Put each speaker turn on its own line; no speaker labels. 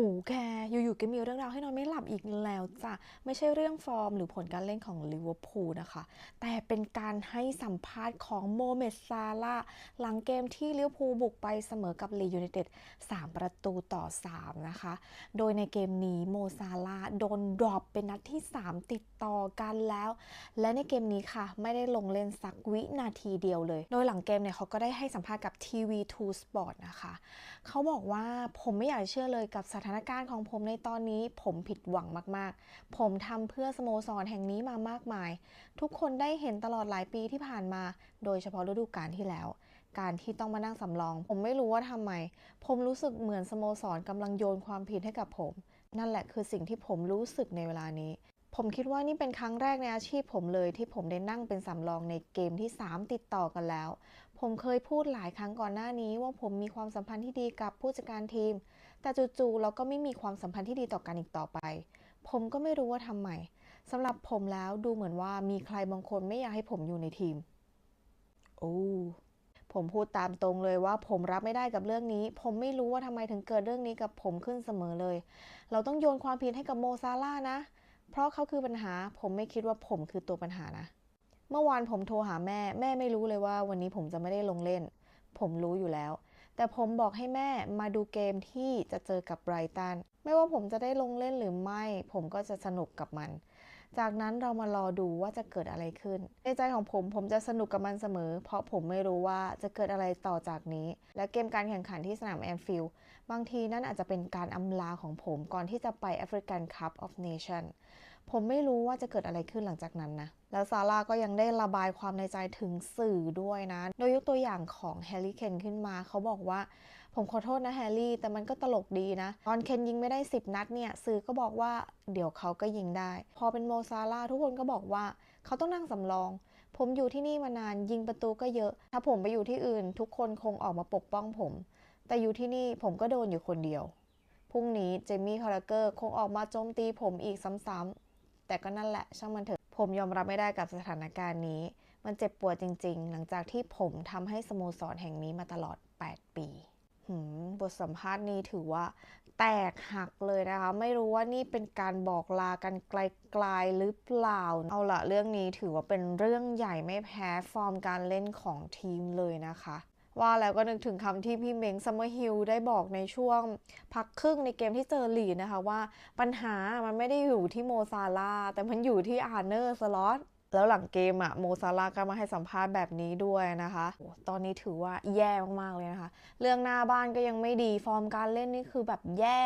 หูแกอยู่ๆก็มีเรื่องราวให้นอนไม่หลับอีกแล้วจ้ะไม่ใช่เรื่องฟอร์มหรือผลการเล่นของลิเวอร์พูลนะคะ แต่เป็นการให้สัมภาษณ์ของโมเมดซาลาหลังเกมที่ลิเวอร์พูลบุกไปเสมอกับลียูไนเต็ด3ประตูต่อ 3 นะคะ โดยในเกมนี้โมซาลาโดนดรอปเป็นนัดที่ 3 ติดต่อกันแล้ว และในเกมนี้ค่ะ ไม่ได้ลงเล่นสักวินาทีเดียวเลย โดยหลังเกมเนี่ยเขาก็ได้ให้สัมภาษณ์กับ TV2 Sport นะคะ เขาบอกว่าผมไม่อยากเชื่อเลยกับสถานานการณ์ของผมในตอนนี้ผมผิดหวังมากๆ ผมทำเพื่อสโมสรแห่งนี้มามากมาย ทุกคนได้เห็นตลอดหลายปีที่ผ่านมา โดยเฉพาะฤดูกาลที่แล้ว การที่ต้องมานั่งสำรอง ผมไม่รู้ว่าทำไม ผมรู้สึกเหมือนสโมสรกำลังโยนความผิดให้กับผม นั่นแหละคือสิ่งที่ผมรู้สึกในเวลานี้ผมคิดว่านี่เป็นครั้งแรกในอาชีพผมเลยที่ผมได้นั่งเป็นสำรองในเกมที่ 3 ติดต่อกันแล้ว ผมเคยพูดหลายครั้งก่อนหน้านี้ว่าผมมีความสัมพันธ์ที่ดีกับผู้จัดการทีม แต่จู่ๆเราก็ไม่มีความสัมพันธ์ที่ดีต่อกันอีกต่อไป ผมก็ไม่รู้ว่าทำไมสำหรับผมแล้วดูเหมือนว่ามีใครบางคนไม่อยากให้ผมอยู่ในทีม โอ้ผมพูดตามตรงเลยว่าผมรับไม่ได้กับเรื่องนี้ ผมไม่รู้ว่าทำไมถึงเกิดเรื่องนี้กับผมขึ้นเสมอเลย เราต้องโยนความผิดให้กับโมซาร่านะ เพราะเขาคือปัญหา ผมไม่คิดว่าผมคือตัวปัญหานะ เมื่อวานผมโทรหาแม่ แม่ไม่รู้เลยว่าวันนี้ผมจะไม่ได้ลงเล่น ผมรู้อยู่แล้ว แต่ผมบอกให้แม่มาดูเกมที่จะเจอกับไบรตัน ไม่ว่าผมจะได้ลงเล่นหรือไม่ ผมก็จะสนุกกับมัน จากนั้นเรามารอดูว่าจะเกิดอะไรขึ้น ในใจของผมผมจะสนุกกับมันเสมอ เพราะผมไม่รู้ว่าจะเกิดอะไรต่อจากนี้ และเกมการแข่งขันที่สนามแอนฟิลด์บางทีนั่นอาจจะเป็นการอำลาของผมก่อนที่จะไปแอฟริกันคัพออฟเนชั่นผมไม่รู้ว่าจะเกิดอะไรขึ้นหลังจากนั้นนะ แล้วซาร่าก็ยังได้ระบายความในใจถึงสื่อด้วยนะ โดยยกตัวอย่างของแฮร์รี่เคนขึ้นมา เขาบอกว่า ผมขอโทษนะแฮร์รี่ แต่มันก็ตลกดีนะ ตอนเคนยิงไม่ได้ 10 นัดเนี่ยสื่อก็บอกว่าเดี๋ยวเขาก็ยิงได้ พอเป็นโมซาร่าทุกคนก็บอกว่าเขาต้องนั่งสำรอง ผมอยู่ที่นี่มานานยิงประตูก็เยอะ ถ้าผมไปอยู่ที่อื่น ทุกคนคงออกมาปกป้องผม แต่อยู่ที่นี่ผมก็โดนอยู่คนเดียวพรุ่งนี้เจมี่คาราเกอร์คงออกมาโจมตีผมอีกซ้ำๆแต่ก็นั่นแหละช่างมันเถอะผมยอมรับไม่ได้กับสถานการณ์นี้ มันเจ็บปวดจริง ๆ หลังจากที่ผมทำให้สโมสรแห่งนี้มาตลอด ทสัมภาษณ์นี้ถือว่าแตกหักเลยนะคะ ไม่รู้ว่านี่เป็นการบอกลากันไกลๆหรือเปล่า เอาละเรื่องนี้ถือว่าเป็นเรื่องใหญ่ไม่แพ้ฟอร์มการเล่นของทีมเลยนะคะว่าแล้วก็นึกถึงคำที่พี่เม้งซัมเมอร์ฮิลได้บอกในช่วงพักครึ่งในเกมที่เจอลีนะคะว่าปัญหามันไม่ได้อยู่ที่โมซาลาแต่มันอยู่ที่อาร์เนอร์สล็อต แล้วหลังเกมอะโมซาลาก็มาให้สัมภาษณ์แบบนี้ด้วยนะคะ ตอนนี้ถือว่าแย่มากๆเลยนะคะ เรื่องหน้าบ้านก็ยังไม่ดี ฟอร์มการเล่นนี่คือแบบแย่